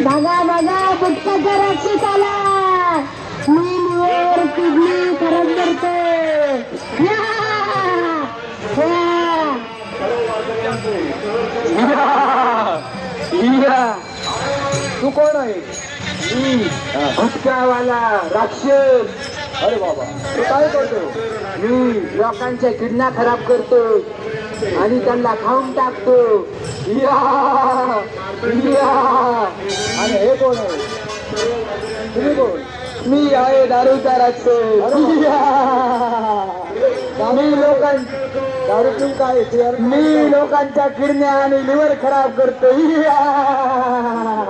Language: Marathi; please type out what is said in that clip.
बघा बघा गुटखाचा राक्षस. आला. मी निवर किडनी खराब करतो तू कोण आहे? मी भटकावाला राक्षस. अरे बाबा तू काय करतो? मी लोकांच्या किडना खराब करतो आणि त्यांना खाऊन टाकतो. या आणि हे कोण आहे? तुम्ही कोण? मी आहे दारूचा राक्षस. इया. मी लोकां दारू पिऊन काय? मी लोकांच्या किडण्या आणि लिव्हर खराब करतो. या.